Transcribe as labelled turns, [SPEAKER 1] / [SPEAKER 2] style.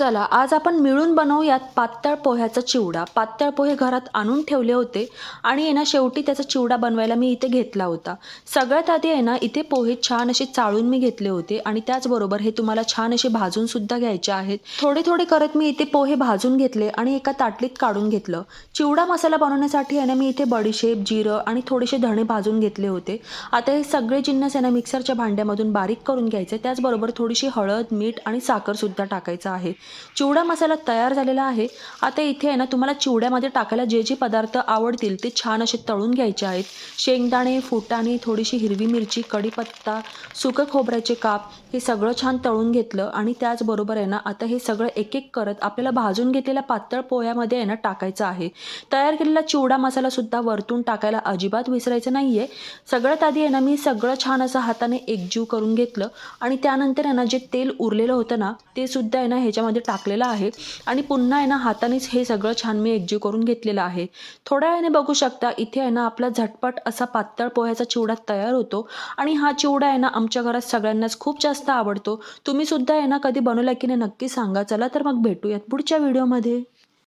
[SPEAKER 1] चला आज आपण मिळून बनवूयात पातळ पोह्याचा चिवडा. पातळ पोहे घरात आणून ठेवले होते आणि आहे ना शेवटी त्याचा चिवडा बनवायला मी इथे घेतला होता. सगळ्यात आधी आहे ना इथे पोहे छान असे चाळून मी घेतले होते आणि त्याचबरोबर हे तुम्हाला छान असे भाजून सुद्धा घ्यायचे आहेत. थोडे थोडे करत मी इथे पोहे भाजून घेतले आणि एका ताटलीत काढून घेतलं. चिवडा मसाला बनवण्यासाठी आहे ना मी इथे बडीशेप जिरं आणि थोडेसे धणे भाजून घेतले होते. आता हे सगळे जिन्नस आहे ना मिक्सरच्या भांड्यामधून बारीक करून घ्यायचे. त्याचबरोबर थोडीशी हळद मीठ आणि साखरसुद्धा टाकायचं आहे. चिवडा मसाला तयार झालेला आहे. आता इथे आहे ना तुम्हाला चिवड्यामध्ये टाकायला जे जे पदार्थ आवडतील ते छान असे तळून घ्यायचे आहेत. शेंगदाणे फुटाणे थोडीशी हिरवी मिरची कढीपत्ता सुकं खोबऱ्याचे काप हे सगळं छान तळून घेतलं आणि त्याचबरोबर आहे ना आता हे सगळं एक एक करत आपल्याला भाजून घेतलेल्या पातळ पोह्यामध्ये आहे ना टाकायचं आहे. तयार केलेला चिवडा मसाला सुद्धा वरतून टाकायला अजिबात विसरायचं नाही आहे सगळ्यात आधी आहे ना मी सगळं छान असं हाताने एकजीव करून घेतलं आणि त्यानंतर आहे ना जे तेल उरलेलं होतं ना ते सुद्धा आहे ना ह्याच्यामध्ये टाकलेलं आहे. आणि पुन्हा आहे ना हातानेच हे सगळं छान मी एकजीव करून घेतलेलं आहे. थोड्या वेळाने बघू शकता इथे आहे ना आपला झटपट असा पातळ पोह्याचा चिवडा तयार होतो. आणि हा चिवडा आहे ना आमच्या घरात सगळ्यांनाच खूप जास्त आवडतो. तुम्ही सुद्धा आहे ना कधी बनवला की नाही नक्की सांगा. चला तर मग भेटूयात पुढच्या व्हिडिओमध्ये.